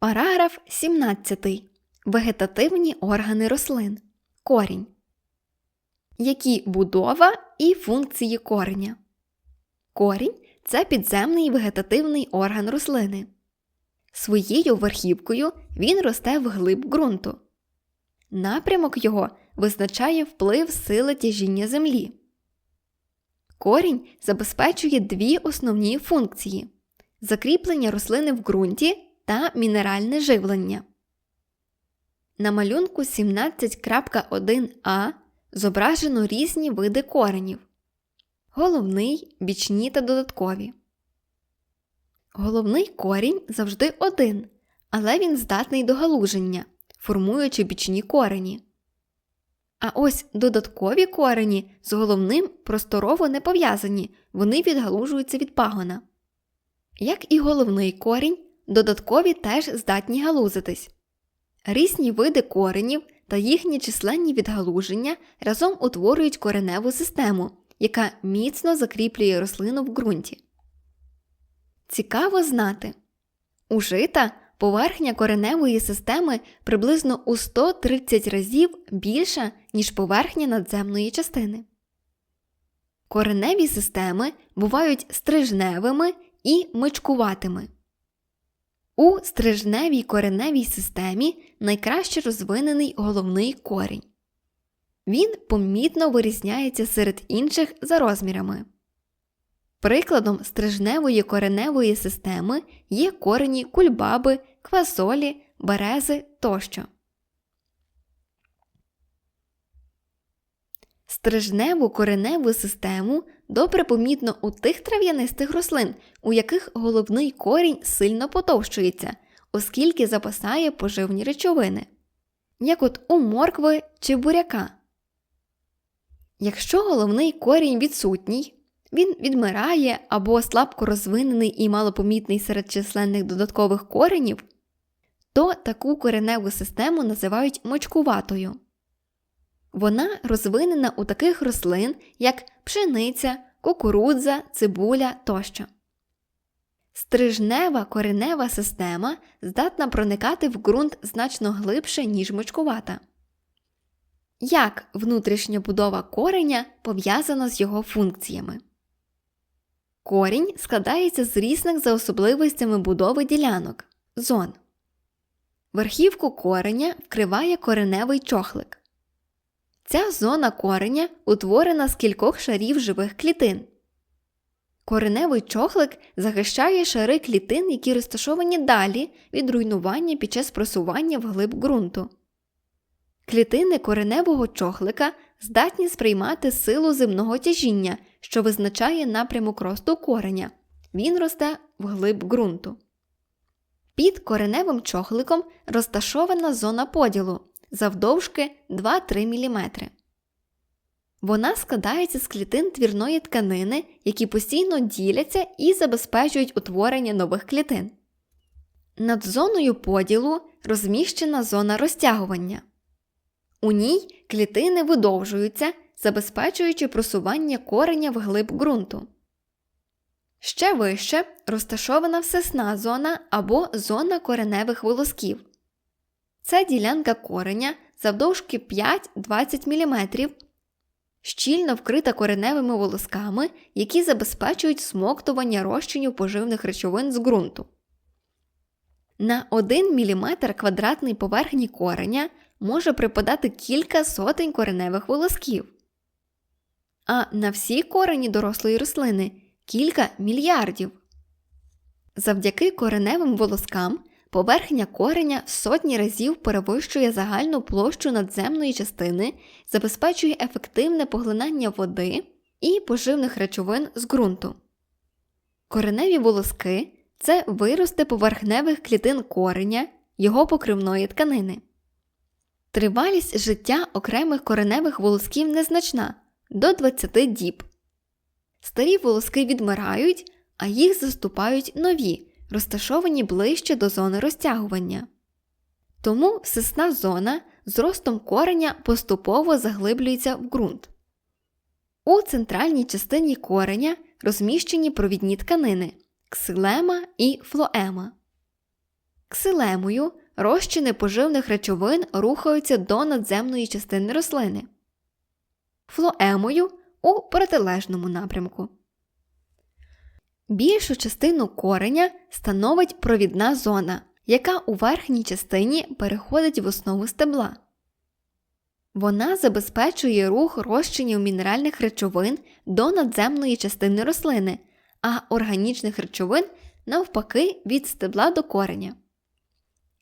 Параграф 17. Вегетативні органи рослин. Корінь. Які будова і функції кореня? Корінь це підземний вегетативний орган рослини. Своєю верхівкою він росте вглиб ґрунту. Напрямок його визначає вплив сили тяжіння землі. Корінь забезпечує дві основні функції закріплення рослини в ґрунті та мінеральне живлення. На малюнку 17.1а зображено різні види коренів. Головний, бічні та додаткові. Головний корінь завжди один, але він здатний до галуження, формуючи бічні корені. А ось додаткові корені з головним просторово не пов'язані, вони відгалужуються від пагона. Як і головний корінь, додаткові теж здатні галузитись. Різні види коренів та їхні численні відгалуження разом утворюють кореневу систему, яка міцно закріплює рослину в ґрунті. Цікаво знати. У жита поверхня кореневої системи приблизно у 130 разів більша, ніж поверхня надземної частини. Кореневі системи бувають стрижневими і мичкуватими. У стрижневій кореневій системі найкраще розвинений головний корінь. Він помітно вирізняється серед інших за розмірами. Прикладом стрижневої кореневої системи є корені кульбаби, квасолі, берези тощо. Стрижневу кореневу систему добре помітно у тих трав'янистих рослин, у яких головний корінь сильно потовщується, оскільки запасає поживні речовини, як от у моркви чи буряка. Якщо головний корінь відсутній, він відмирає або слабко розвинений і малопомітний серед численних додаткових коренів, то таку кореневу систему називають мочкуватою. Вона розвинена у таких рослин, як пшениця, кукурудза, цибуля тощо. Стрижнева коренева система здатна проникати в ґрунт значно глибше, ніж мочкувата. Як внутрішня будова кореня пов'язана з його функціями? Корінь складається з різних за особливостями будови ділянок зон. Верхівку кореня вкриває кореневий чохлик. Ця зона кореня утворена з кількох шарів живих клітин. Кореневий чохлик захищає шари клітин, які розташовані далі від руйнування під час просування вглиб ґрунту. Клітини кореневого чохлика здатні сприймати силу земного тяжіння, що визначає напрямок росту кореня. Він росте вглиб ґрунту. Під кореневим чохликом розташована зона поділу завдовжки 2-3 мм. Вона складається з клітин твірної тканини, які постійно діляться і забезпечують утворення нових клітин. Над зоною поділу розміщена зона розтягування. У ній клітини видовжуються, забезпечуючи просування кореня вглиб ґрунту. Ще вище розташована всесна зона або зона кореневих волосків. Це ділянка кореня завдовжки 5-20 мм, щільно вкрита кореневими волосками, які забезпечують смоктування розчинів поживних речовин з ґрунту. На 1 мм квадратний поверхні кореня може припадати кілька сотень кореневих волосків, а на всі корені дорослої рослини кілька мільярдів. Завдяки кореневим волоскам поверхня кореня в сотні разів перевищує загальну площу надземної частини, забезпечує ефективне поглинання води і поживних речовин з ґрунту. Кореневі волоски це вирости поверхневих клітин кореня, його покривної тканини. Тривалість життя окремих кореневих волосків незначна до 20 діб. Старі волоски відмирають, а їх заступають нові, розташовані ближче до зони розтягування. Тому всесна зона з ростом кореня поступово заглиблюється в ґрунт. У центральній частині кореня розміщені провідні тканини ксилема і флоема. Ксилемою розчини поживних речовин рухаються до надземної частини рослини, флоемою у протилежному напрямку. Більшу частину кореня становить провідна зона, яка у верхній частині переходить в основу стебла. Вона забезпечує рух розчинів мінеральних речовин до надземної частини рослини, а органічних речовин навпаки від стебла до кореня.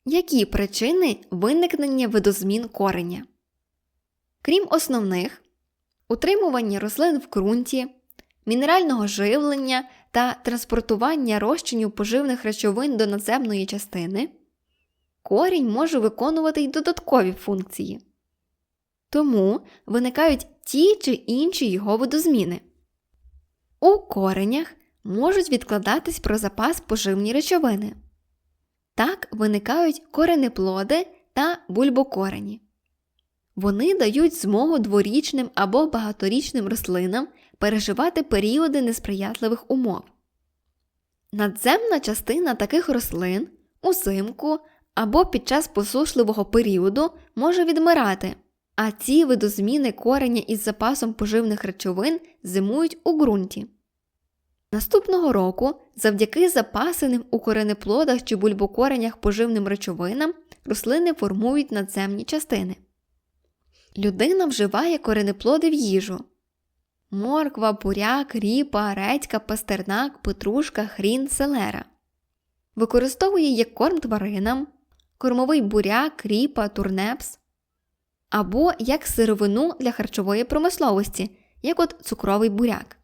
Які причини виникнення видозмін кореня? Крім основних, утримування рослин в ґрунті, мінерального живлення та транспортування розчинів поживних речовин до надземної частини, корінь може виконувати й додаткові функції. Тому виникають ті чи інші його видозміни. У коренях можуть відкладатись про запас поживні речовини. Так виникають коренеплоди та бульбокорені. Вони дають змогу дворічним або багаторічним рослинам переживати періоди несприятливих умов. Надземна частина таких рослин узимку або під час посушливого періоду може відмирати, а ці видозміни кореня із запасом поживних речовин зимують у ґрунті. Наступного року, завдяки запасеним у коренеплодах чи бульбокоренях поживним речовинам, рослини формують надземні частини. Людина вживає коренеплоди в їжу. Морква, буряк, ріпа, редька, пастернак, петрушка, хрін, селера. Використовує як корм тваринам, кормовий буряк, ріпа, турнепс. Або як сировину для харчової промисловості, як от цукровий буряк.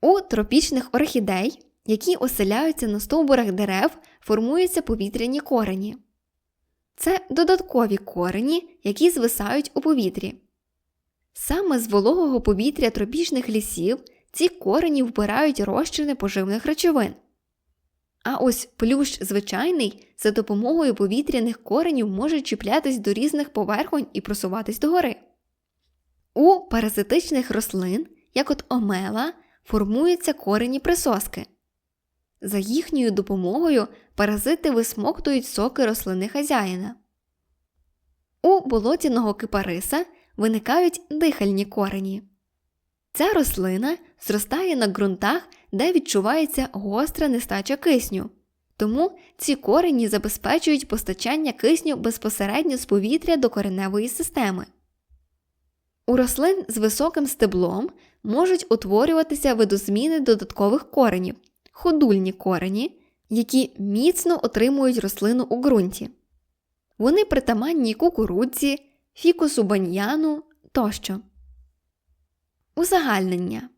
У тропічних орхідей, які оселяються на стовбурах дерев, формуються повітряні корені. Це додаткові корені, які звисають у повітрі. Саме з вологого повітря тропічних лісів ці корені вбирають розчини поживних речовин. А ось плющ звичайний за допомогою повітряних коренів може чіплятись до різних поверхонь і просуватись догори. У паразитичних рослин, як от омела, формуються корені присоски. За їхньою допомогою паразити висмоктують соки рослини хазяїна. У болотяного кипариса виникають дихальні корені. Ця рослина зростає на ґрунтах, де відчувається гостра нестача кисню, тому ці корені забезпечують постачання кисню безпосередньо з повітря до кореневої системи. У рослин з високим стеблом можуть утворюватися видозміни додаткових коренів, ходульні корені, які міцно отримують рослину у ґрунті. Вони притаманні кукурудзі, фікусу баньяну тощо. Узагальнення.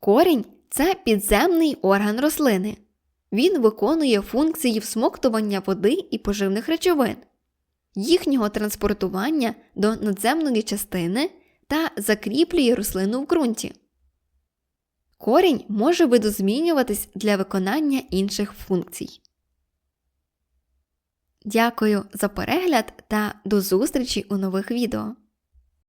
Корінь це підземний орган рослини. Він виконує функції всмоктування води і поживних речовин, їхнього транспортування до надземної частини та закріплює рослину в ґрунті. Корінь може видозмінюватись для виконання інших функцій. Дякую за перегляд та до зустрічі у нових відео.